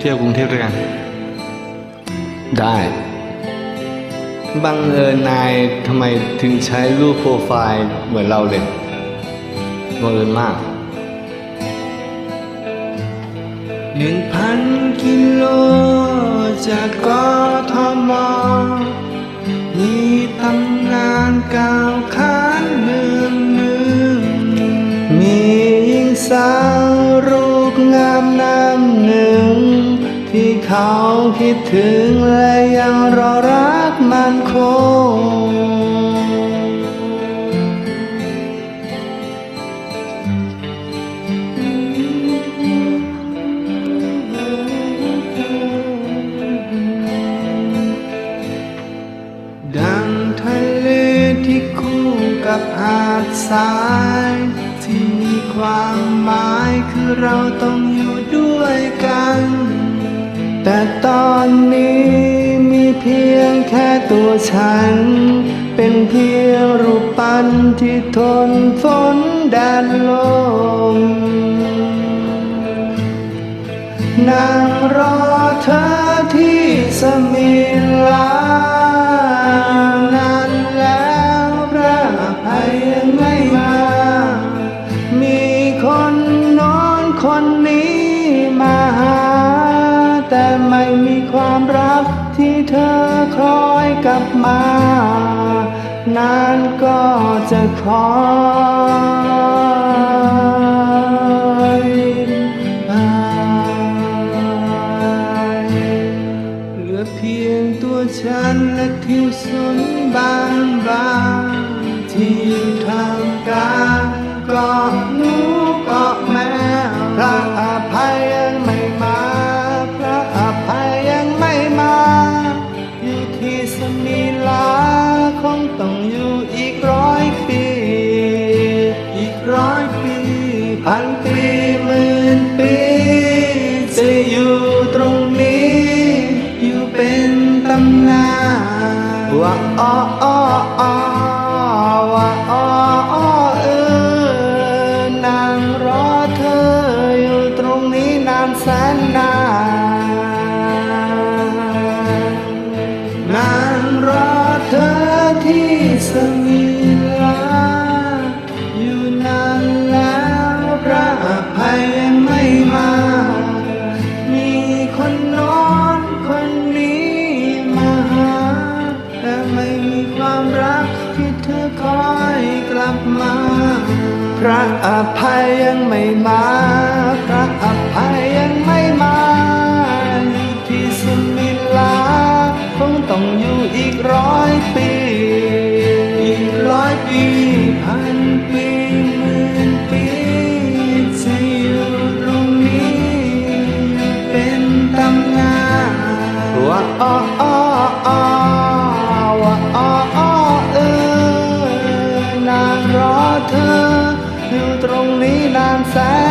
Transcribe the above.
เที่ยวกรุงเทพด้วยกัน ได้ บังเอิญนายทำไมถึงใช้รูปโปรไฟล์เหมือนเราเลยบังเอิญมากหนึ่งพันกิโลจากกท มน้ำหนึ่ง ที่เขาคิดถึงและยังรอรักมันคง ดังทะเลที่คู่กับหาดทราย ที่มีความหมายคือเราต้องอยู่ ด้วยกัน แต่ตอนนี้มีเพียงแค่ตัวฉัน เป็นเพียงรูปปั้นที่ทนฝนแดดลมนั่งรอง มีความรักที่เธอคอยกลับมา นานก็จะคอยไปเหลือเพียงตัวฉันและทิวสนบางบางที่ทางกางเก พันปีหมื่นปีจะอยู่ตรงนี้ อยู่เป็นตำนานว่าอ้ออ้ออ้อว่าอ้ออ้อเออนางรอเธออยู่ตรงนี้นานแสนนานนางรอเธอที่สมิ พระอภัยยังไม่มา พระอภัยยังไม่มาอยู่ที่สมิลาคงต้องอยู่อีกร้อยปี อีกร้อยปีพันปีหมื่นปีจะอยู่ตรงนี้ เป็นตำนานว่าอ้ออ้ออ้อ ตรงนี้นานแสน